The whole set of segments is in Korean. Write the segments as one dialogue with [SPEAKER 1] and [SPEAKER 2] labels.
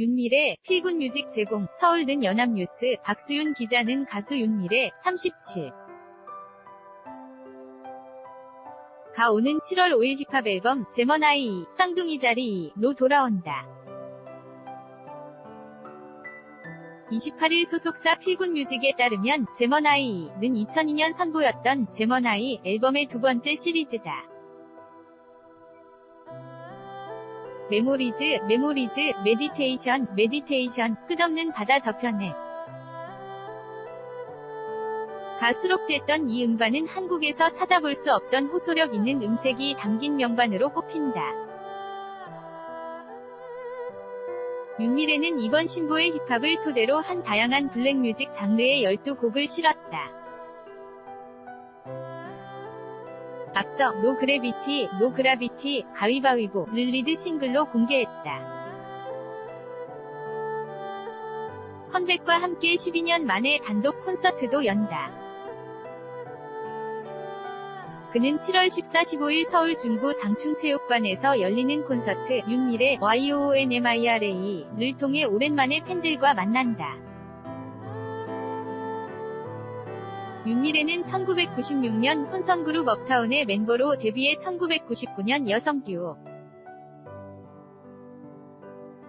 [SPEAKER 1] 윤미래, 필군 뮤직 제공, 서울는 연합뉴스, 박수윤 기자는 가수 윤미래, 37. 가 오는 7월 5일 힙합 앨범, 제머나이, 쌍둥이 자리로 돌아온다. 28일 소속사 필군 뮤직에 따르면 제머나이는 2002년 선보였던 제머나이 앨범의 두 번째 시리즈다. 메모리즈, 메모리즈, 메디테이션, 메디테이션, 끝없는 바다 저편에 가 수록됐던 이 음반은 한국에서 찾아볼 수 없던 호소력 있는 음색이 담긴 명반으로 꼽힌다. 윤미래는 이번 신보의 힙합을 토대로 한 다양한 블랙뮤직 장르의 12곡을 실었다. 앞서 노 그래비티, 노 그라비티, 가위바위보를 리드 싱글로 공개했다. 컴백과 함께 12년 만에 단독 콘서트도 연다. 그는 7월 14, 15일 서울 중구 장충체육관에서 열리는 콘서트 윤미래 YOONMIRA를 통해 오랜만에 팬들과 만난다. 윤미래는 1996년 혼성그룹 업타운의 멤버로 데뷔해 1999년 여성 듀오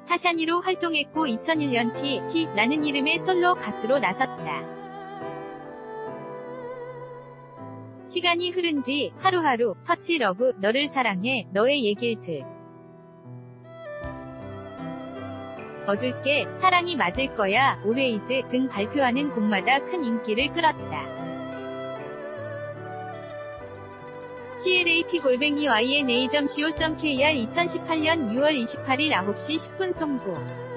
[SPEAKER 1] 타샤니로 활동했고 2001년 T, T라는 이름의 솔로 가수로 나섰다. 시간이 흐른 뒤 하루하루 터치 러브 너를 사랑해 너의 얘길 들 어줄게 사랑이 맞을 거야 오레이즈 등 발표하는 곡마다 큰 인기를 끌었다. CLAP 골뱅이 YNA.co.kr 2018년 6월 28일 9시 10분 송고